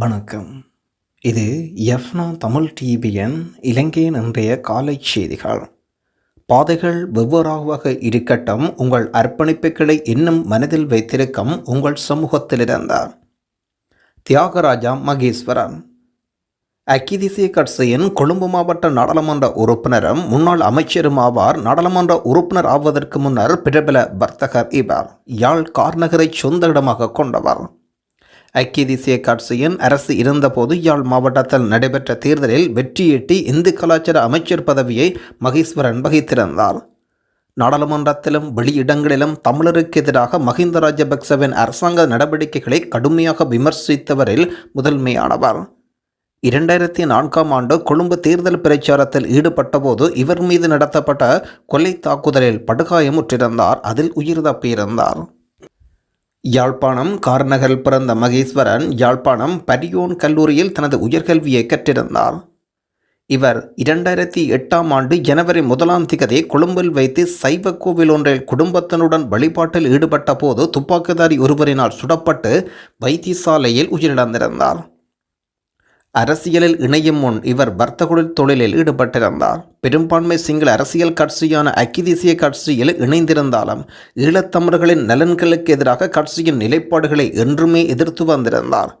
வணக்கம். இது எஃப்னா தமிழ் டிவியின் இலங்கையின் இன்றைய காலை செய்திகள். பாதைகள் வெவ்வேறாக இருக்கட்டும் உங்கள் அர்ப்பணிப்புகளை இன்னும் மனதில் வைத்திருக்கும் உங்கள் சமூகத்திலிருந்த. தியாகராஜா மகேஸ்வரன். ஐக்கிய தேசிய கட்சியின் கொழும்பு மாவட்ட நாடாளுமன்ற உறுப்பினரும் முன்னாள் அமைச்சரும் ஆவார். நாடாளுமன்ற உறுப்பினர் ஆவதற்கு முன்னர் பிரபல வர்த்தகர் இவர். யாழ் கார்நகரை சொந்த இடமாக கொண்டவர். ஐக்கிய தேசிய கட்சியின் அரசு இருந்தபோது யாழ் மாவட்டத்தில் நடைபெற்ற தேர்தலில் வெற்றியீட்டி இந்து கலாச்சார அமைச்சர் பதவியை மகேஸ்வரன் வகித்திருந்தார். நாடாளுமன்றத்திலும் வெளியிடங்களிலும் தமிழருக்கு எதிராக மஹிந்த ராஜபக்சவின் அரசாங்க நடவடிக்கைகளை கடுமையாக விமர்சித்தவரில் முதன்மையானவர். இரண்டாயிரத்தி நான்காம் ஆண்டு கொழும்பு தேர்தல் பிரச்சாரத்தில் ஈடுபட்டபோது இவர் மீது நடத்தப்பட்ட கொலை தாக்குதலில் படுகாயமுற்றிருந்தார். அதில் உயிர் தப்பியிருந்தார். யாழ்ப்பாணம் கார்நகரில் பிறந்த மகேஸ்வரன் யாழ்ப்பாணம் பரியோன் கல்லூரியில் தனது உயர்கல்வியை கற்றிருந்தார். இவர் இரண்டாயிரத்தி எட்டாம் ஆண்டு ஜனவரி முதலாம் திகதி கொழும்பில் வைத்து சைவ கோவில் ஒன்றில் குடும்பத்தினுடன் வழிபாட்டில் ஈடுபட்ட போது துப்பாக்கிதாரி ஒருவரினால் சுடப்பட்டு வைத்தியசாலையில் உயிரிழந்திருந்தார். அரசியலில் இணையும் முன் இவர் வர்த்தக தொழிலில் ஈடுபட்டிருந்தார். பெரும்பான்மை சிங்கள அரசியல் கட்சியான ஐக்கிய கட்சியில் இணைந்திருந்தாலும் ஈழத்தமிழர்களின் நலன்களுக்கு எதிராக கட்சியின் நிலைப்பாடுகளை என்றுமே எதிர்த்து வந்திருந்தார்.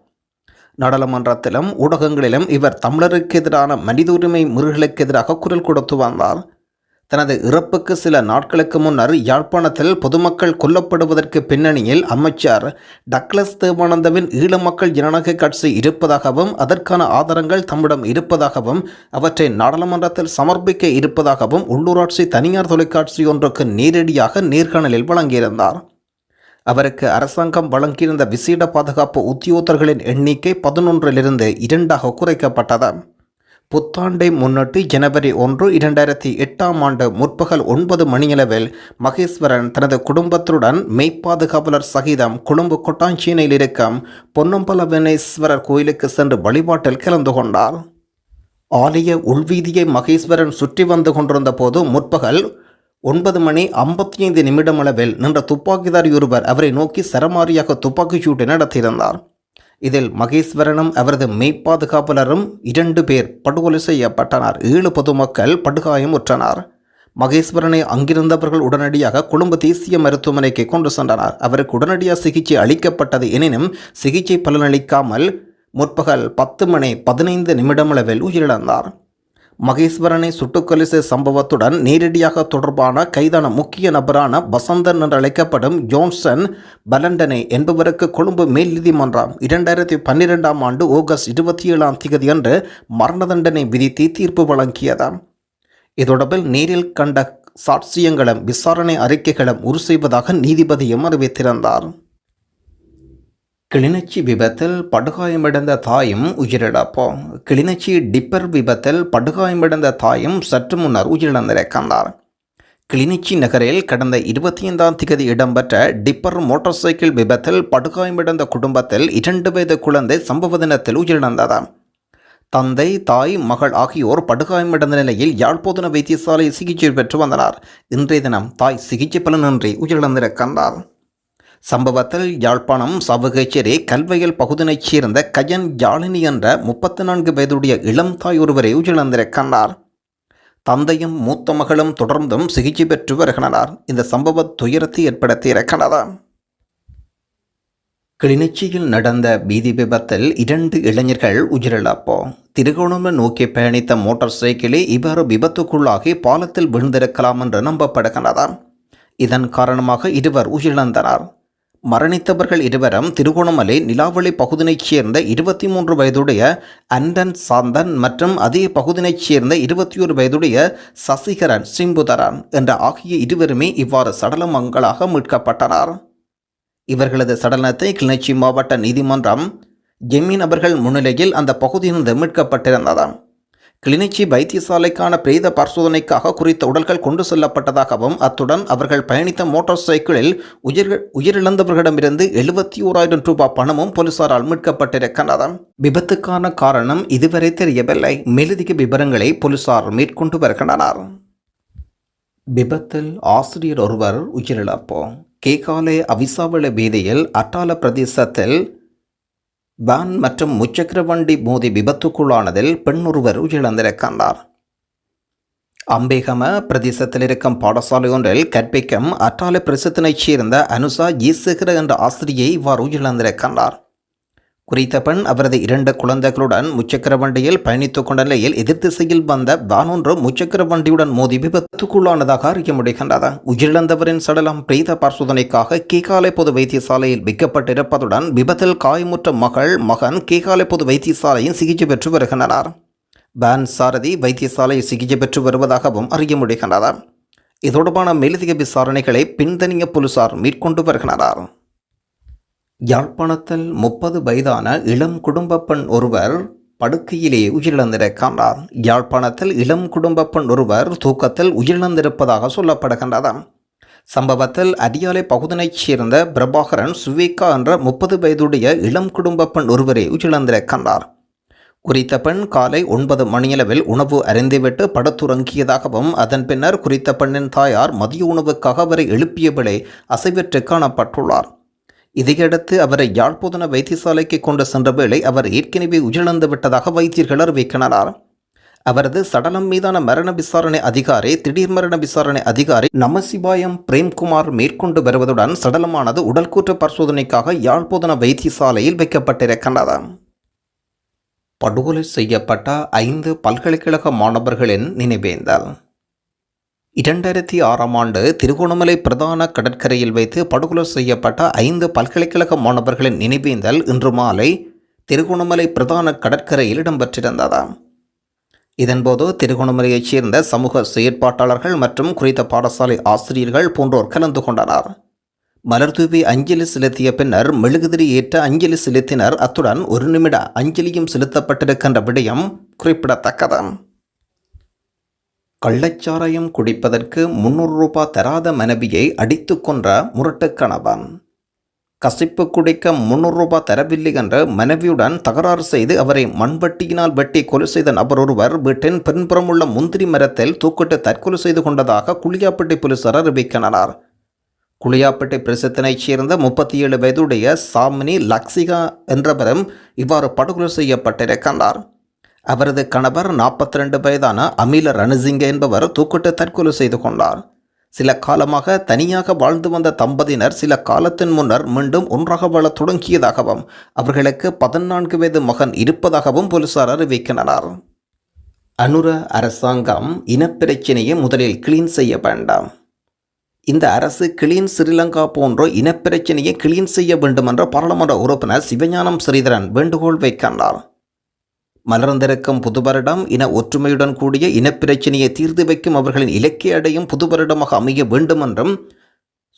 நாடாளுமன்றத்திலும் ஊடகங்களிலும் இவர் தமிழருக்கு எதிரான மனித உரிமை முறைகளுக்கு எதிராக குரல் கொடுத்து வந்தார். தனது இறப்புக்கு சில நாட்களுக்கு முன்னர் யாழ்ப்பாணத்தில் பொதுமக்கள் கொல்லப்படுவதற்கு பின்னணியில் அமைச்சர் டக்ளஸ் தேவானந்தவின் ஈழ மக்கள் ஜனநாயக கட்சி இருப்பதாகவும் அதற்கான ஆதாரங்கள் தம்மிடம் இருப்பதாகவும் அவற்றை நாடாளுமன்றத்தில் சமர்ப்பிக்க இருப்பதாகவும் உள்ளூராட்சி தனியார் தொலைக்காட்சி ஒன்றுக்கு நேரடியாக நேர்காணலில் வழங்கியிருந்தார். அவருக்கு அரசாங்கம் வழங்கியிருந்த விசேட பாதுகாப்பு உத்தியோகர்களின் எண்ணிக்கை பதினொன்றிலிருந்து இரண்டாக குறைக்கப்பட்டது. புத்தாண்டை முன்னிட்டு ஜனவரி ஒன்று இரண்டாயிரத்தி எட்டாம் ஆண்டு முற்பகல் ஒன்பது மணியளவில் மகேஸ்வரன் தனது குடும்பத்துடன் மெய்ப்பாதுகாவலர் சகிதம் கொழும்பு கொட்டாஞ்சீனையில் இருக்கும் பொன்னம்பலவனேஸ்வரர் கோயிலுக்கு சென்று வழிபாட்டில் கலந்து கொண்டார். ஆலய உள்வீதியை மகேஸ்வரன் சுற்றி வந்து கொண்டிருந்த போது முற்பகல் ஒன்பது மணி ஐம்பத்தி ஐந்து நிமிடம் அளவில் நின்ற துப்பாக்கிதாரி ஒருவர் அவரை நோக்கி சரமாரியாக துப்பாக்கிச் சூட்டை நடத்தியிருந்தார். இதில் மகேஸ்வரனும் அவரது மெய்ப்பாதுகாவலரும் இரண்டு பேர் படுகொலை செய்யப்பட்டனர். ஏழு பொதுமக்கள் படுகாயம் உற்றனர். மகேஸ்வரனை அங்கிருந்தவர்கள் உடனடியாக கொழும்பு தேசிய மருத்துவமனைக்கு கொண்டு சென்றனர். அவருக்கு உடனடியாக சிகிச்சை அளிக்கப்பட்டது எனினும் சிகிச்சை பலனளிக்காமல் முற்பகல் பத்து மணி பதினைந்து நிமிடமளவில் உயிரிழந்தார். மகேஸ்வரனை சுட்டுக்கொலை செய்த சம்பவத்துடன் நேரடியாக தொடர்பான கைதான முக்கிய நபரான வசந்தன் என்று அழைக்கப்படும் ஜோன்சன் பலண்டனே என்பவருக்கு கொழும்பு மேல் நீதிமன்றம் இரண்டாயிரத்தி பன்னிரெண்டாம் ஆண்டு ஆகஸ்ட் இருபத்தி ஏழாம் தேதி அன்று மரண தண்டனை விதித்து தீர்ப்பு வழங்கியது. இதொடர்பில் நேரில் கண்ட சாட்சியங்களும் விசாரணை அறிக்கைகளும் உரு செய்வதாக நீதிபதியும் அறிவித்திருந்தார். கிளிநொச்சி விபத்தில் படுகாயமடைந்த தாயும் உயிரிழப்பு. கிளிநொச்சி டிப்பர் விபத்தில் படுகாயமடைந்த தாயும் சற்று முன்னர் உயிரிழந்திருக்கின்றார். கிளிநொச்சி நகரில் கடந்த இருபத்தி ஐந்தாம் தேதி இடம்பெற்ற டிப்பர் மோட்டார் சைக்கிள் விபத்தில் படுகாயமடைந்த குடும்பத்தில் இரண்டு வயது குழந்தை சம்பவ தினத்தில் உயிரிழந்தது. தந்தை தாய் மகள் ஆகியோர் படுகாயமடைந்த நிலையில் யாழ்ப்போதன வைத்தியசாலை சிகிச்சை பெற்று வந்தனர். இன்றைய தினம் தாய் சிகிச்சை பலனின்றி உயிரிழந்திருக்கின்றார். சம்பவத்தில் யாழ்ப்பாணம் சவுகச்சேரி கல்வியல் பகுதியைச் சேர்ந்த கஜன் யாழினி என்ற முப்பத்தி நான்கு வயதுடைய இளம் தாய் ஒருவரை உயிரிழந்திருக்கின்றார் தந்தையும் மூத்த மகளும் தொடர்ந்தும் சிகிச்சை பெற்று வருகின்றனர். இந்த சம்பவ துயரத்தை ஏற்படுத்தி கிளிநொச்சியில் நடந்த பீதி விபத்தில் இரண்டு இளைஞர்கள் உயிரிழப்பு. திருகோணமலை நோக்கி பயணித்த மோட்டார் சைக்கிளே இவ்வாறு விபத்துக்குள்ளாகி பாலத்தில் விழுந்திருக்கலாம் என்று நம்பப்படுகின்றது இதன் காரணமாக இருவர் உயிரிழந்தனர். மரணித்தவர்கள் இருவரும் திருகோணமலை நிலாவளி பகுதியைச் சேர்ந்த இருபத்தி மூன்று வயதுடைய அண்டன் சாந்தன் மற்றும் அதே பகுதியைச் சேர்ந்த இருபத்தி ஒரு வயதுடைய சசிகரன் சிம்புதரன் என்ற ஆகிய இருவருமே இவ்வாறு சடலமங்களாக மீட்கப்பட்டனர். இவர்களது சடலத்தை கிளிநொச்சி மாவட்ட நீதிமன்றம் ஜெமீன் அவர்கள் முன்னிலையில் அந்த பகுதியிலிருந்து மீட்கப்பட்டிருந்ததாம் கிளிநொச்சி வைத்தியசாலைக்கான பிரேத பரிசோதனைக்காக குறித்த உடல்கள் கொண்டு செல்லப்பட்டதாகவும் அத்துடன் அவர்கள் பயணித்த மோட்டார் சைக்கிளில் உயிர் உயிரிழந்தவர்களிடமிருந்து எழுபத்தி ஓராயிரம் ரூபாய் பணமும் போலீசாரால் மீட்கப்பட்டிருக்கின்றன விபத்துக்கான காரணம் இதுவரை தெரியவில்லை. மேலதிக விவரங்களை போலீசார் மேற்கொண்டு வருகின்றனர். விபத்தில் ஆசிரியர் ஒருவர் உயிரிழப்போம் கேகாலே அவிசாவள வீதியில் அட்டால பிரதேசத்தில் வேன் மற்றும் முச்சக்கர வண்டி மோதி விபத்துக்குள்ளானதில் பெண் ஒருவர் உயிரிழந்திருக்கின்றார் அம்பேகம பிரதேசத்தில் இருக்கும் பாடசாலை ஒன்றில் கற்பிக்கும் அட்டாலை பிரசத்தினைச் சேர்ந்த அனுசா ஈசகர என்ற ஆசிரியை இவ்வாறு உயிரிழந்திருக்கின்றார் குறித்த பெண் அவரது இரண்டு குழந்தைகளுடன் முச்சக்கர வண்டியில் பயணித்துக் கொண்ட நிலையில் எதிர் திசையில் வந்த வானொன்று முச்சக்கர வண்டியுடன் மோதி விபத்துக்குள்ளானதாக அறிய முடிகின்றது உயிரிழந்தவரின் சடலம் பிரீத பரிசோதனைக்காக கேகாலை பொது வைத்தியசாலையில் விற்கப்பட்டிருப்பதுடன் விபத்தில் காயமுற்ற மகள் மகன் கேகாலை பொது வைத்தியசாலையில் சிகிச்சை பெற்று வருகின்றனர். வேன் சாரதி வைத்தியசாலையில் சிகிச்சை பெற்று வருவதாகவும் அறிய முடிகின்றனர் இது தொடர்பான மேலதிக விசாரணைகளை பின்தனிய போலீசார் மேற்கொண்டு வருகின்றனர். யாழ்ப்பாணத்தில் முப்பது வயதான இளம் குடும்ப பெண் ஒருவர் படுக்கையிலே உயிரிழந்திருக்கின்றார். யாழ்ப்பாணத்தில் இளம் குடும்ப பெண் ஒருவர் தூக்கத்தில் உயிரிழந்திருப்பதாக சொல்லப்படுகின்றது. சம்பவத்தில் அடியாலை பகுதியைச் சேர்ந்த பிரபாகரன் சுவேகா என்ற முப்பது வயதுடைய இளம் குடும்ப பெண் ஒருவரை உயிரிழந்திருக்கின்றார். குறித்த பெண் காலை ஒன்பது மணியளவில் உணவு அறிந்துவிட்டு படுத்துறங்கியதாகவும் அதன் பின்னர் குறித்த பெண்ணின் தாயார் மதிய உணவுக்காக அவரை எழுப்பியபடி அசைவற்று காணப்பட்டுள்ளார். இதையடுத்து அவரை யாழ்ப்பாண வைத்தியசாலைக்கு கொண்டு சென்ற வேளை அவர் ஏற்கனவே உயிரிழந்து விட்டதாக வைத்தியர்கள் அறிவிக்கின்றனர். அவரது சடலம் மீதான மரண விசாரணை அதிகாரி திடீர் மரண விசாரணை அதிகாரி நமசிவாயம் பிரேம்குமார் மேற்கொண்டு வருவதுடன் சடலமானது உடல்கூற்று பரிசோதனைக்காக யாழ்ப்பாண வைத்தியசாலையில் வைக்கப்பட்டிருக்கின்றது. படுகொலை செய்யப்பட்ட ஐந்து பல்கலைக்கழக மாணவர்களின் நினைவேந்தல். இரண்டாயிரத்தி ஆறாம் ஆண்டு திருகோணமலை பிரதான கடற்கரையில் வைத்து படுகொலை செய்யப்பட்ட ஐந்து பல்கலைக்கழக மாணவர்களின் நினைவேந்தல் இன்று மாலை திருகோணமலை பிரதான கடற்கரையில் இடம்பெற்றிருந்தது. இதன்போது திருகோணமலையைச் சேர்ந்த சமூக செயற்பாட்டாளர்கள் மற்றும் குறித்த பாடசாலை ஆசிரியர்கள் போன்றோர் கலந்து கொண்டனர். மலர்தூவி அஞ்சலி செலுத்திய பின்னர் மெழுகுதிரி ஏற்ற அஞ்சலி செலுத்தினர். அத்துடன் ஒரு நிமிட அஞ்சலியும் செலுத்தப்பட்டிருக்கின்ற விடயம் குறிப்பிடத்தக்கது. கள்ளச்சாராயம் குடிப்பதற்கு முன்னூறு ரூபாய் தராத மனைவியை அடித்து கொன்ற முரட்டு கணவன். கசிப்பு குடிக்க முன்னூறு ரூபாய் தரவில்லை என்ற மனைவியுடன் தகராறு செய்து அவரை மண்வெட்டியினால் வெட்டி கொலை செய்த நபர் ஒருவர் வீட்டின் பின்புறமுள்ள முந்திரி மரத்தில் தூக்கிட்டு தற்கொலை செய்து கொண்டதாக குளியாப்பட்டி போலீசார் அறிவிக்கின்றனர். குளியாப்பட்டி பிரசத்தினைச் சேர்ந்த முப்பத்தி ஏழு வயதுடைய சாமினி லக்ஸிகா என்றவரும் இவ்வாறு படுகொலை செய்யப்பட்டிருக்கின்றார். அவரது கணவர் நாற்பத்தி ரெண்டு வயதான அமில ரணசிங்க என்பவர் தூக்கிட்டு தற்கொலை செய்து கொண்டார். சில காலமாக தனியாக வாழ்ந்து வந்த தம்பதியினர் சில காலத்தின் முன்னர் மீண்டும் ஒன்றாக வாழத் தொடங்கியதாகவும் அவர்களுக்கு பதினான்கு வயது மகன் இருப்பதாகவும் போலீசார் அறிவிக்கின்றனர். அனுர அரசாங்கம் இனப்பிரச்சினையை முதலில் கிளீன் செய்ய வேண்டாம். இந்த அரசு கிளீன் ஸ்ரீலங்கா போன்ற இனப்பிரச்சனையை கிளீன் செய்ய வேண்டும் என்ற பாராளுமன்ற உறுப்பினர் சிவஞானம் ஸ்ரீதரன் வேண்டுகோள் வைக்கின்றார். மலர்ந்திருக்கும் புது வருடம் இன ஒற்றுமையுடன் கூடிய இனப்பிரச்சினையை தீர்த்து வைக்கும் அவர்களின் இலக்கிய அடையும் புது வருடமாக அமைய வேண்டும் என்றும்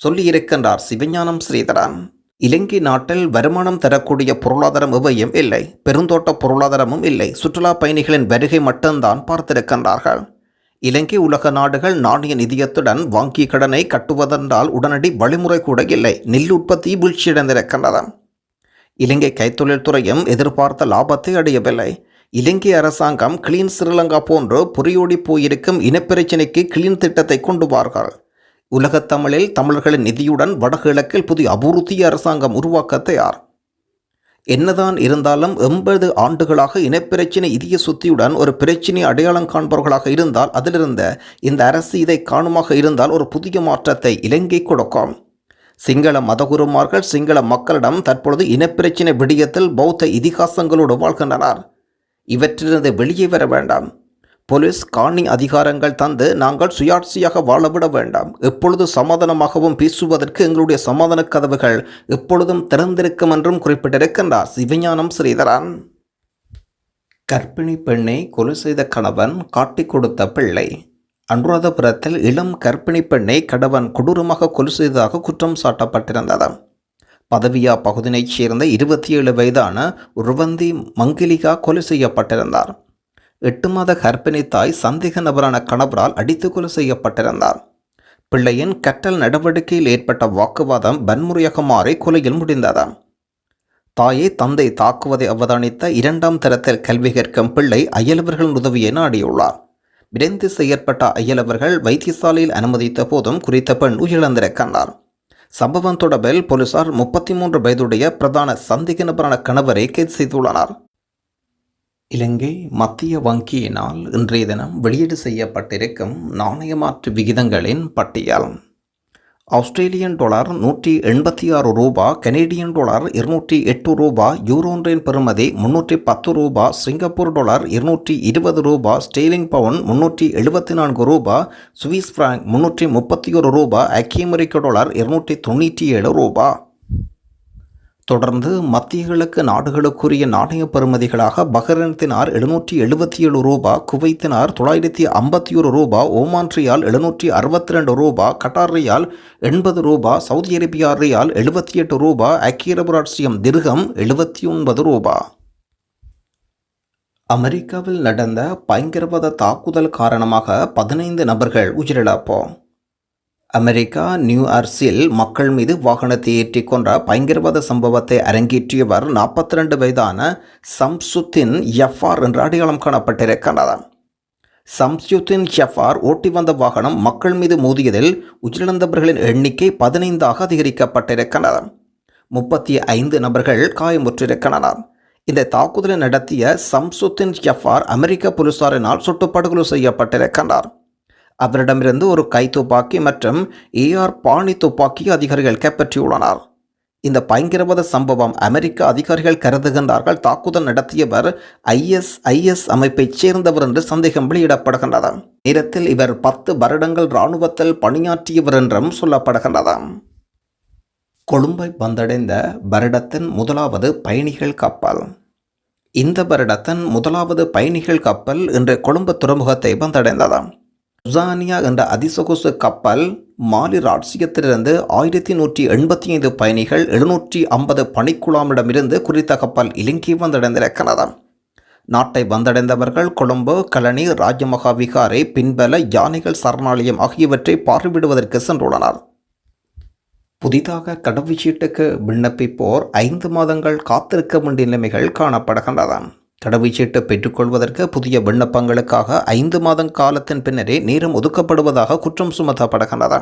சொல்லியிருக்கின்றார் சிவஞானம் ஸ்ரீதரன். இலங்கை நாட்டில் வருமானம் தரக்கூடிய பொருளாதாரம் எவையும் இல்லை. பெருந்தோட்ட பொருளாதாரமும் இல்லை. சுற்றுலா பயணிகளின் வருகை மட்டும்தான் பார்த்திருக்கின்றார்கள். இலங்கை உலக நாடுகள் நாணய நிதியத்துடன் வாங்கி கடனை கட்டுவதென்றால் உடனடி வழிமுறை கூட இல்லை. நெல் உற்பத்தி வீழ்ச்சியடைந்திருக்கின்றது. இலங்கை கைத்தொழில் துறையும் எதிர்பார்த்த லாபத்தை அடையவில்லை. இலங்கை அரசாங்கம் கிளீன் ஸ்ரீலங்கா போன்று புரியோடி போயிருக்கும் இனப்பிரச்சினைக்கு கிளீன் திட்டத்தை கொண்டு வார்கள். உலகத் தமிழில் தமிழர்களின் நிதியுடன் வடகிழக்கில் புதிய அபிவிருத்தி அரசாங்கம் உருவாக்க தயார். என்னதான் இருந்தாலும் எண்பது ஆண்டுகளாக இனப்பிரச்சினை இதய சுத்தியுடன் ஒரு பிரச்சினை அடையாளம் காண்பவர்களாக இருந்தால் அதிலிருந்த இந்த அரசு இதை காணுமாக இருந்தால் ஒரு புதிய மாற்றத்தை இலங்கை கொடுக்கும். சிங்கள மதகுருமார்கள் சிங்கள மக்களிடம் தற்பொழுது இனப்பிரச்சினை விடயத்தில் பௌத்த இதிகாசங்களோடு வாழ்கின்றனர். இவற்றிலிருந்து வெளியே வர வேண்டாம். போலீஸ் காணி அதிகாரங்கள் தந்து நாங்கள் சுயாட்சியாக வாழவிட வேண்டாம். எப்பொழுது சமாதானமாகவும் பேசுவதற்கு எங்களுடைய சமாதான கதவுகள் எப்பொழுதும் திறந்திருக்கும் என்றும் குறிப்பிட்டிருக்கின்றார் சிவஞானம் ஸ்ரீதரன். கர்ப்பிணி பெண்ணை கொலை செய்த கணவன் காட்டிக் கொடுத்த பிள்ளை. அனுராதபுரத்தில் இளம் கர்ப்பிணி பெண்ணை கணவன் கொடூரமாக கொலை செய்ததாக குற்றம் சாட்டப்பட்டிருந்தது. பதவியா பகுதியைச் சேர்ந்த இருபத்தி ஏழு வயதான ருவந்தி மங்கிலிகா கொலை செய்யப்பட்டிருந்தார். எட்டு மாத கர்ப்பிணி தாய் சந்தேக நபரான கணவரால் அடித்து கொலை செய்யப்பட்டிருந்தார். பிள்ளையின் கற்றல் நடவடிக்கையில் ஏற்பட்ட வாக்குவாதம் வன்முறையாக மாறி கொலையில் முடிந்தது. தாயை தந்தை தாக்குவதை அவதானித்த இரண்டாம் தரத்தில் கல்வி கற்கும் பிள்ளை அயலவர்களின் உதவியை நாடியுள்ளார். விரைந்து செயற்பட்ட அயலவர்கள் வைத்தியசாலையில் அனுமதித்த போதும் குறித்த பெண் உயிரிழந்திருக்கின்றார். சம்பவம் தொடர்பில் போலீசார் முப்பத்தி மூன்று வயதுடைய பிரதான சந்தேக நபரான கணவரை கைது செய்துள்ளனர். இலங்கை மத்திய வங்கியினால் இன்றைய தினம் வெளியீடு செய்யப்பட்டிருக்கும் நாணய மாற்று விகிதங்களின் பட்டியல். ஆஸ்திரேலியன் டாலர் நூற்றி எண்பத்தி ஆறு ரூபா கனேடியன் டாலர் இருநூற்றி எட்டு ரூபா யூரோன்றின் பெறுமதி முன்னூற்றி பத்து ரூபா சிங்கப்பூர் டாலர் இருநூற்றி இருபது ரூபா ஸ்டேலிங் பவுன் முன்னூற்றி எழுபத்தி நான்கு ரூபா சுவிஸ் பிராங்க் முன்னூற்றி முப்பத்தி ஒரு ரூபா ஐக்கிய அமெரிக்க டாலர் இருநூற்றி தொண்ணூற்றி ஏழு ரூபா. தொடர்ந்து மத்திய கிழக்கு நாடுகளுக்குரிய நாணய பெறுமதிகளாக பஹ்ரைனத்தினார் எழுநூற்றி எழுபத்தி ஏழு ரூபா குவைத்தினார் தொள்ளாயிரத்தி ஐம்பத்தி ஒரு ரூபா ஓமான் ரியால் எழுநூற்றி அறுபத்தி ரெண்டு ரூபா கட்டார் ரியால் எண்பது ரூபா சவுதி அரேபியா ரியால் எழுபத்தி எட்டு ரூபா அக்கீரபுராட்சியம் திருகம் எழுபத்தி ஒன்பது ரூபா. அமெரிக்காவில் நடந்த பயங்கரவாத தாக்குதல் காரணமாக பதினைந்து நபர்கள் உயிரிழப்போம் அமெரிக்கா நியூ ஆர்ஸில் மக்கள் மீது வாகனத்தை ஏற்றி கொன்ற பயங்கரவாத சம்பவத்தை அரங்கேற்றியவர் நாற்பத்தி ரெண்டு வயதான சம்சுத்தின் எஃப்ஆர் என்று அடையாளம் காணப்பட்டிருக்கிறார் சம்சுத்தின் ஷஃபார் ஓட்டி வந்த வாகனம் மக்கள் மீது மோதியதில் உயிரிழந்தவர்களின் எண்ணிக்கை பதினைந்தாக அதிகரிக்கப்பட்டிருக்கிறது. முப்பத்தி ஐந்து நபர்கள் காயமுற்றிருக்கின்றனர். இந்த தாக்குதலை நடத்திய சம்சுத்தின் ஷஃபார் அமெரிக்க போலீசாரினால் சுட்டுப்படுகொலை செய்யப்பட்டிருக்கின்றார். அவரிடமிருந்து ஒரு கை துப்பாக்கி மற்றும் ஏஆர் பாணி துப்பாக்கி அதிகாரிகள் கைப்பற்றியுள்ளனர். இந்த பயங்கரவாத சம்பவம் அமெரிக்க அதிகாரிகள் கருதுகின்றார்கள். தாக்குதல் நடத்தியவர் ஐஎஸ்ஐஎஸ் அமைப்பைச் சேர்ந்தவர் என்று சந்தேகம் வெளியிடப்படுகின்றது. நேரத்தில் இவர் பத்து வருடங்கள் இராணுவத்தில் பணியாற்றியவர் என்றும் சொல்லப்படுகின்றது. கொழும்பை வந்தடைந்த வருடத்தின் முதலாவது பயணிகள் கப்பல். இந்த வருடத்தின் முதலாவது பயணிகள் கப்பல் இன்று கொழும்பு துறைமுகத்தை வந்தடைந்ததாம் சுசானியா என்ற அதிசொகுசு கப்பல் மாலி ராட்சியத்திலிருந்து ஆயிரத்தி நூற்றி எண்பத்தி ஐந்து பயணிகள் எழுநூற்றி ஐம்பது பணிக்குழாமிடமிருந்து குறித்த கப்பல் இலங்கை வந்தடைந்திருக்கிறது. நாட்டை வந்தடைந்தவர்கள் கொழும்பு கழனி ராஜமகா விகாரை பின்பல யானைகள் சரணாலயம் ஆகியவற்றை பார்வையிடுவதற்கு சென்றுள்ளனர். புதிதாக கடவுச்சீட்டுக்கு விண்ணப்பிப்போர் ஐந்து மாதங்கள் காத்திருக்க வேண்டிய நிலைமைகள் காணப்படுகின்றன. கடவுச்சீட்டு பெற்றுக்கொள்வதற்கு புதிய விண்ணப்பங்களுக்காக ஐந்து மாதம் காலத்தின் பின்னரே நேரம் ஒதுக்கப்படுவதாக குற்றம் சுமத்தப்படுகின்றது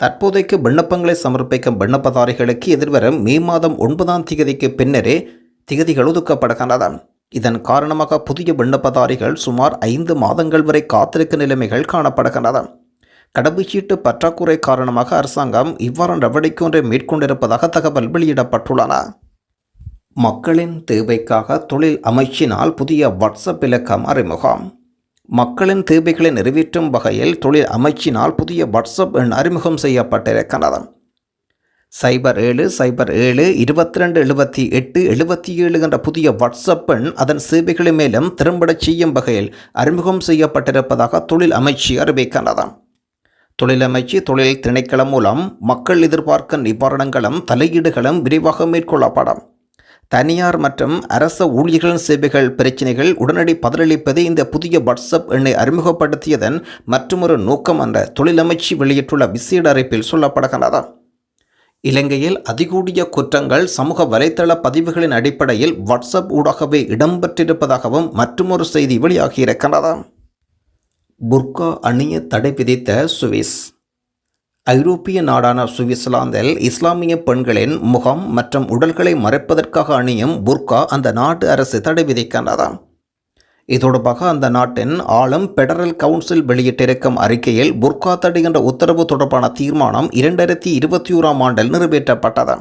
தற்போதைக்கு விண்ணப்பங்களை சமர்ப்பிக்கும் விண்ணப்பதாரிகளுக்கு எதிர்வரும் மே மாதம் ஒன்பதாம் திகதிக்கு பின்னரே திகதிகள் ஒதுக்கப்படுகின்றன. இதன் காரணமாக புதிய விண்ணப்பதாரிகள் சுமார் ஐந்து மாதங்கள் வரை காத்திருக்கும் நிலைமைகள் காணப்படுகின்றன. கடவுச்சீட்டு பற்றாக்குறை காரணமாக அரசாங்கம் இவ்வாறு நடவடிக்கை ஒன்றை மேற்கொண்டிருப்பதாக தகவல் வெளியிடப்பட்டுள்ளன. மக்களின் தேவைக்காக தொழில் அமைச்சினால் புதிய வாட்ஸ்அப் இலக்கம் அறிமுகம். மக்களின் தேவைகளை நிறைவேற்றும் வகையில் தொழில் அமைச்சினால் புதிய வாட்ஸ்அப் எண் அறிமுகம் செய்யப்பட்டிருக்கிறது. சைபர் ஏழு சைபர் ஏழு இருபத்தி ரெண்டு எழுபத்தி எட்டு எழுபத்தி ஏழு என்ற புதிய வாட்ஸ்அப் எண் அதன் சேவைகளை மேலும் திறம்படச் செய்யும் வகையில் அறிமுகம் செய்யப்பட்டிருப்பதாக தொழில் அமைச்சு அறிவிக்கிறது தொழிலமைச்சு தொழில் திணைக்களம் மூலம் மக்கள் எதிர்பார்க்கும் நிவாரணங்களும் தலையீடுகளும் விரிவாக மேற்கொள்ளப்படும். தனியார் மற்றும் அரச ஊழியர்களின் சேவைகள் பிரச்சினைகள் உடனடி பதிலளிப்பது இந்த புதிய வாட்ஸ்அப் எண்ணை அறிமுகப்படுத்தியதன் மற்றொரு நோக்கம் என்ற தொழிலமைச்சு வெளியிட்டுள்ள விசேட அறிப்பில் சொல்லப்படுகிறது இலங்கையில் அதிகூடிய குற்றங்கள் சமூக வலைத்தள பதிவுகளின் அடிப்படையில் வாட்ஸ்அப் ஊடாகவே இடம்பெற்றிருப்பதாகவும் மற்றொரு செய்தி வெளியாகியிருக்கிறது புர்கா அணிய தடை விதித்த சுவிஸ். ஐரோப்பிய நாடான சுவிட்சர்லாந்தில் இஸ்லாமிய பெண்களின் முகம் மற்றும் உடல்களை மறைப்பதற்காக அணியும் புர்கா அந்த நாட்டு அரசு தடை விதிக்கின்றது இது தொடர்பாக அந்த நாட்டின் ஆளும் பெடரல் கவுன்சில் வெளியிட்டிருக்கும் அறிக்கையில் புர்கா தடை என்ற உத்தரவு தொடர்பான தீர்மானம் இரண்டாயிரத்தி இருபத்தி ஓராம் ஆண்டில் நிறைவேற்றப்பட்டது.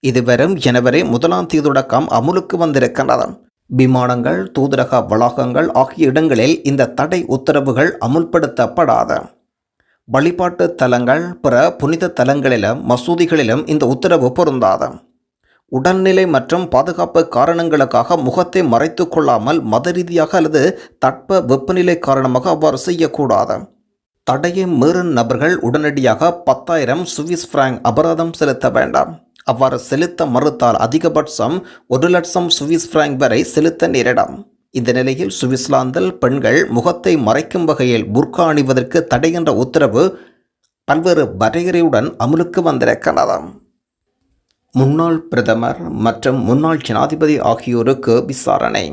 இது வரும் ஜனவரி முதலாம் தேதி தொடக்கம் அமுலுக்கு வந்திருக்கின்றது விமானங்கள் தூதரக வளாகங்கள் ஆகிய இடங்களில் இந்த தடை உத்தரவுகள் அமுல்படுத்தப்படாது. வழிபாட்டு தலங்கள் பிற புனித தலங்களிலும் மசூதிகளிலும் இந்த உத்தரவு பொருந்தாது. உடல்நிலை மற்றும் பாதுகாப்பு காரணங்களுக்காக முகத்தை மறைத்து கொள்ளாமல் மத ரீதியாக அல்லது தட்ப வெப்பநிலை காரணமாக அவ்வாறு செய்யக்கூடாது. தடையை மீறும் நபர்கள் உடனடியாக பத்தாயிரம் சுவிஸ் பிராங்க் அபராதம் செலுத்த வேண்டாம். அவ்வாறு செலுத்த மறுத்தால் அதிகபட்சம் ஒரு லட்சம் சுவிஸ் பிராங்க் வரை செலுத்த நேரிடும். இந்த நிலையில் சுவிட்சர்லாந்தில் பெண்கள் முகத்தை மறைக்கும் வகையில் புர்கா அணிவதற்கு தடை என்ற உத்தரவு பல்வேறு வரையறையுடன் அமுலுக்கு வந்திருக்கிறது. முன்னாள் பிரதமர் மற்றும் முன்னாள் ஜனாதிபதி ஆகியோருக்கு விசாரணை.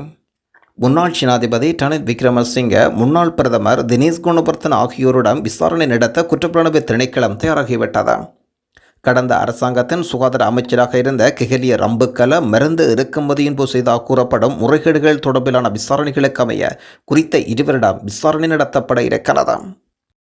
முன்னாள் ஜனாதிபதி ரணில் விக்ரமசிங்க முன்னாள் பிரதமர் தினேஷ் குணவர்த்தன் ஆகியோரிடம் விசாரணை நடத்த குற்றப்புலனாய்வு திணைக்களம் தயாராகிவிட்டது. கடந்த அரசாங்கத்தின் சுகாதார அமைச்சராக இருந்த கெஹலிய ரம்புக்கல மருந்து இறக்குமதியின் போது செய்தாக கூறப்படும் முறைகேடுகள் தொடர்பிலான விசாரணைகளுக்கு அமைய குறித்த இருவரிடம் விசாரணை நடத்தப்பட இருக்கிறது